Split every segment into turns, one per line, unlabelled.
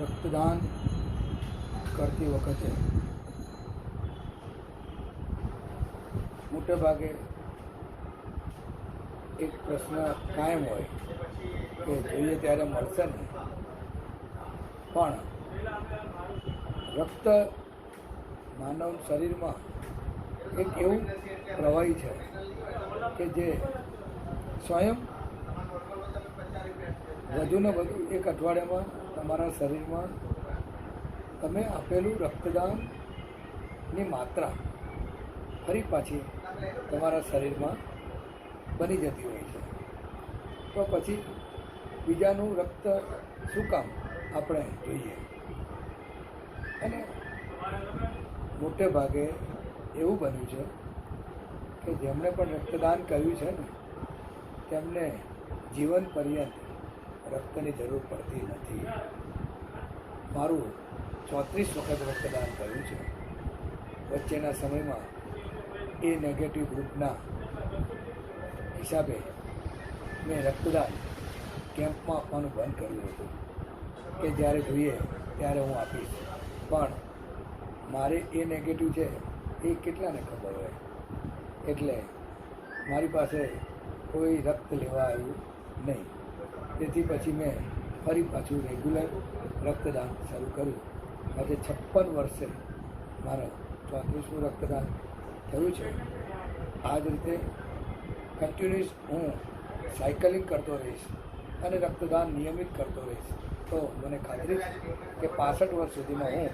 રક્તદાન કરતી વખતે મોટે ભાગે એક પ્રશ્ન કાયમ હોય કે જોઈએ ત્યારે મળશે ને પણ રક્ત માનવ શરીરમાં એક એવું પ્રવાહી છે કે જે સ્વયં વધુને વધુ એક અઠવાડિયામાં તમારા શરીરમાં તમે આપેલું રક્તદાનની માત્રા ફરી પાછી તમારા શરીરમાં બની જતી હોય છે. તો પછી બીજાનું રક્ત શું કામ આપણે જોઈએ? અને મોટે ભાગે એવું બન્યું છે કે જેમણે પણ રક્તદાન કર્યું છે ને, તેમને જીવન પર્યંત રક્તની જરૂર પડતી નથી. મારું ચોત્રીસ વખત રક્તદાન કર્યું છે. વચ્ચેના સમયમાં એ નેગેટિવ ગ્રુપના હિસાબે મેં રક્તદાન કેમ્પમાં આપવાનું બંધ કર્યું હતું. કે જ્યારે જોઈએ ત્યારે હું આપીશ. પણ મારે એ નેગેટિવ છે, એ કેટલાને ખબર હોય? એટલે મારી પાસે કોઈ રક્ત લેવા આવ્યું નહીં. તેથી પછી મેં ફરી પાછું રેગ્યુલર રક્તદાન શરૂ કર્યું. આજે છપ્પન વર્ષે મારા ચોત્રીસનું રક્તદાન થયું છે. આ જ રીતે કન્ટિન્યુઅસ હું સાયકલિંગ કરતો રહીશ અને રક્તદાન નિયમિત કરતો રહીશ. તો મને ખાતરી છે કે પાસઠ વર્ષ સુધીમાં હું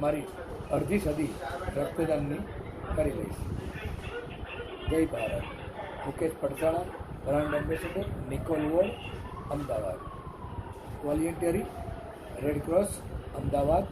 મારી અડધી સદી રક્તદાનની કરી લઈશ. જય Bharat. Mukesh Padsana brand ambassador Nikol ward Ahmedabad. Voluntary red cross Ahmedabad.